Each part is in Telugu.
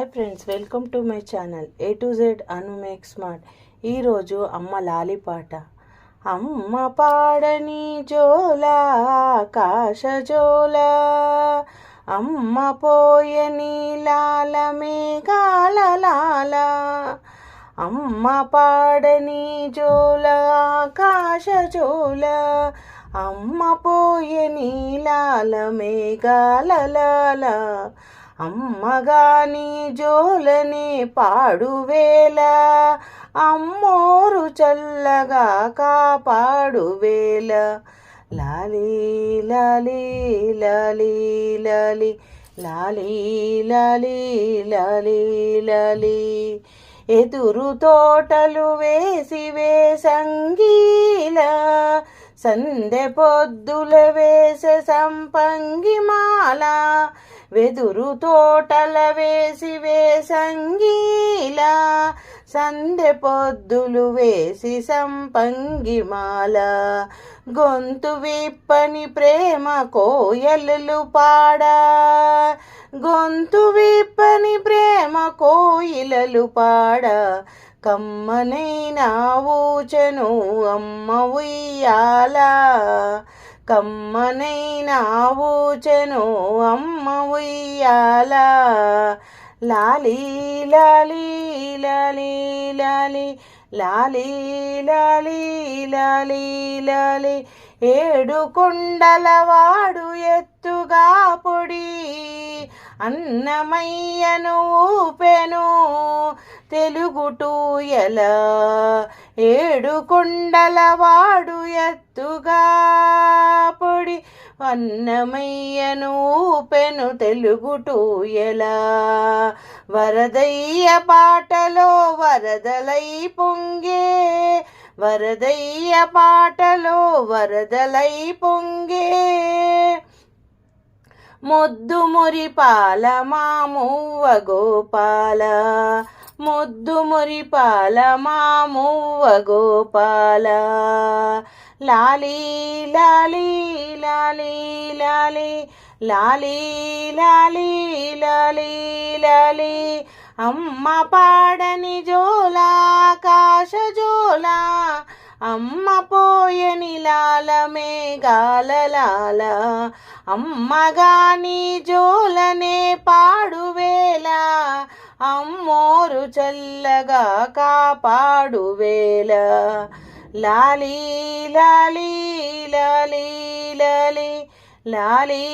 Hi friends welcome to my channel A to Z Anu make smart ఈరోజు అమ్మ లాలి పాట. అమ్మ పాడని జోల ఆకాశ జోల. అమ్మ పోయని లాల మేఘాల లాల. అమ్మ పాడని జోల ఆకాశ జోల. అమ్మ పోయని లాల మేఘాల లాల. అమ్మగాని జోలని పాడువేల అమ్మోరు చల్లగా కాపాడువేల లాలి లాలి లాలి లాలి లాలీ లాలి లాలి లాలి. ఎదురు తోటలు వేసి వేసంగీల సందె పొద్దుల వేసే సంపంగిమాల వెదురు తోటల వేసి వేసంగీలా సందె పొద్దులు వేసి సంపంగిమాల గొంతు విప్పని ప్రేమ కోయలు పాడ. గొంతు విప్పని ప్రేమ కోయిలలు పాడ. కమ్మనైనా ఊచను అమ్మ ఉయ్యాల. కమ్మనైనా ఊచెను అమ్మ ఉయ్యాల. లాలీ లాలీ లాలీ లాలీ లాలీ లాలీ లాలీ లాలీ. ఏడు కొండల వాడు ఎత్తుగా పొడి అన్నమయ్యను ఊపెను తెలుగుటూయల ఏడు కొండల వాడు ఎత్తుగా పొడి అన్నమయ్యను ఊపెను తెలుగుటూయల వరదయ్య పాటలో వరదలై పొంగే వరదయ్య పాటలో వరదలై పొంగే ముద్దు మురిపాల మామువ్వ గోపాల. ముద్దు మురిపాల మామువ్వ గోపాల. లాలీ లాలీ లాలీ లాలీ లాలీ లాలీ లాలీ లాలీ. అమ్మ పాడని జోలా కాశ జోలా అమ్మ పోయని లాల మేఘాల అమ్మగాని జోలనే పాడువేళ అమ్మోరు చల్లగా కాపాడువేళ లాలి లాలి లాలి లాలి లాలి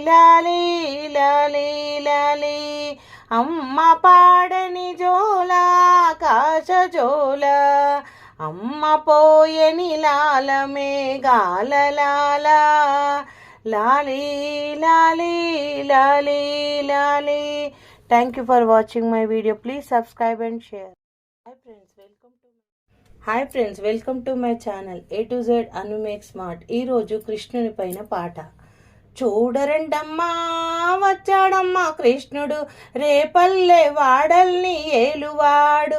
లాలి లాలి లాలి అమ్మ పాడని జోలా కాశ జోలా అమ్మ పోయని లాల మేఘాల లాల లాలి లాలి లాలి. లాలి thank you for watching my video please subscribe and share hi friends welcome to hi friends welcome to my channel A to Z Anu make smart ఈరోజు కృష్ణుని పైన పాట. చూడరండమ్మా వచ్చాడమ్మా కృష్ణుడు. రేపల్లె వాడల్ని ఏలువాడు.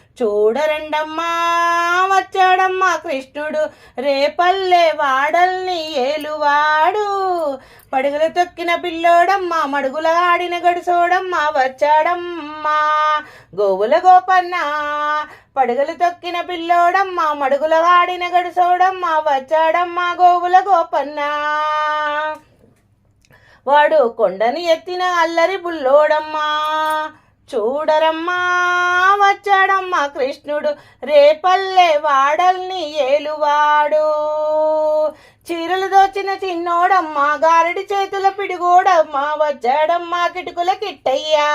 చూడరండమ్మా వచ్చాడమ్మా కృష్ణుడు. రేపల్లె వాడల్ని ఏలువాడు. పడుగులు తొక్కిన పిల్లోడమ్మా మడుగుల ఆడిన గడుసోడమ్మా వచ్చాడమ్మా. గోవుల గోపన్న పడుగులు తొక్కిన పిల్లోడమ్మా మడుగుల ఆడిన గడుసోడమ్మా వచ్చాడమ్మా గోవుల గోపన్న. వాడు కొండని ఎత్తిన అల్లరి బుల్లోడమ్మా. చూడరమ్మా వచ్చాడమ్మా కృష్ణుడు రేపల్లె వాడల్ని ఏలువాడు. చీరలు దోచిన చిన్నోడమ్మా గారడి చేతుల పిడిగోడమ్మా వచ్చాడమ్మా కిటుకుల కిట్టయ్యా.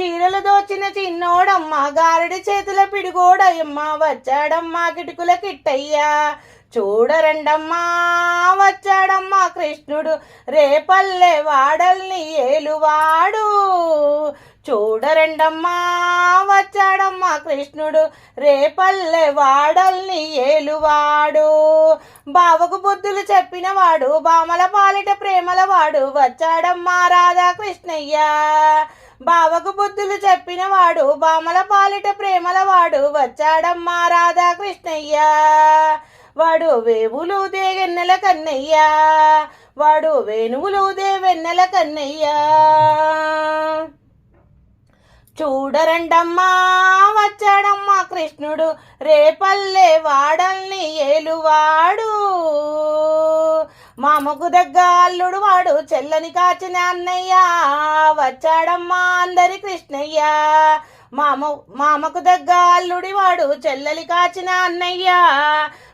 చీరలు దోచిన చిన్నోడమ్మా గారడి చేతుల పిడిగోడమ్మా వచ్చాడమ్మా కిటుకుల కిట్టయ్యా. చూడరండమ్మా వచ్చాడమ్మా కృష్ణుడు. రేపల్లె వాడల్ని ఏలువాడు. చూడరండమ్మా వచ్చాడమ్మా కృష్ణుడు. రేపల్లె వాడల్ని ఏలువాడు. బావకు బుద్ధులు చెప్పినవాడు బామల పాలిట ప్రేమల వాడు వచ్చాడమ్మా రాధాకృష్ణయ్య. బావకు బుద్ధులు చెప్పినవాడు బామల పాలిట ప్రేమల వాడు వచ్చాడమ్మా రాధాకృష్ణయ్య. వాడు వేవులు దేగెన్నెల కన్నయ్యా. వాడు వేణువులు దే వెన్నెల కన్నయ్యా. చూడరండమ్మా వచ్చాడమ్మా కృష్ణుడు. రేపల్లె వాడల్ని ఏలువాడు. మామకు దగ్గ అల్లుడు వాడు చెల్లని కాచిన అన్నయ్య. వచ్చాడమ్మా అందరి కృష్ణయ్య. మామ మామకు దగ్గ అల్లుడి వాడు. చెల్లెలి కాచిన అన్నయ్య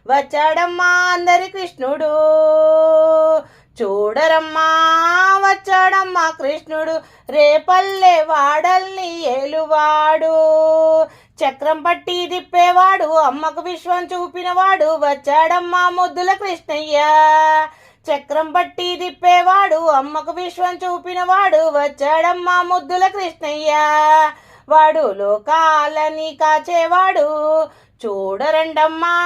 వచ్చాడమ్మా అందరి కృష్ణుడు. చూడరమ్మా వచ్చాడమ్మా కృష్ణుడు. రేపల్లె వాడల్ని ఏలువాడు. చక్రం పట్టి తిప్పేవాడు అమ్మకు విశ్వం చూపినవాడు వచ్చాడమ్మా ముద్దుల కృష్ణయ్య. చక్రం పట్టి తిప్పేవాడు అమ్మకు విశ్వం చూపినవాడు వచ్చాడమ్మా ముద్దుల కృష్ణయ్య. వాడు లోకాలని కాచేవాడు. చూడరండమ్మా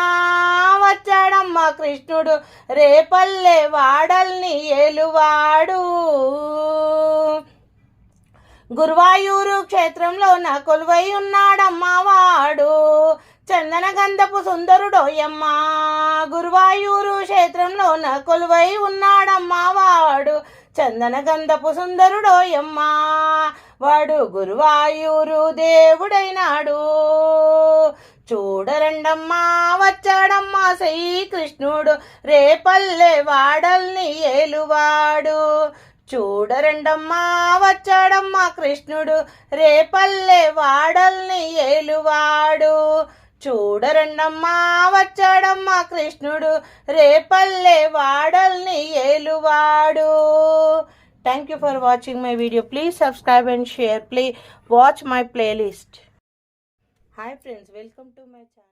వచ్చాడమ్మా కృష్ణుడు. రేపల్లె వాడల్ని ఏలువాడు. గురువాయూరు క్షేత్రంలో నా కొలువై ఉన్నాడమ్మా వాడు. చందన గంధపు సుందరుడోయమ్మా. గురువాయూరు క్షేత్రంలో నా కొలువై ఉన్నాడు. చందన గంధపు సుందరుడోయమ్మా వాడు గురువాయూరు దేవుడైనాడు. చూడరండమ్మా వచ్చాడమ్మా శ్రీకృష్ణుడు రేపల్లె వాడల్ని ఏలువాడు. చూడరండమ్మా వచ్చాడమ్మా కృష్ణుడు రేపల్లె వాడల్ని ఏలువాడు. చూడరండమ్మా వచ్చాడమ్మా కృష్ణుడు. రేపల్లె వాడల్ని ఏలువాడు. Thank you for watching my video please subscribe and share play watch my playlist hi friends welcome to my channel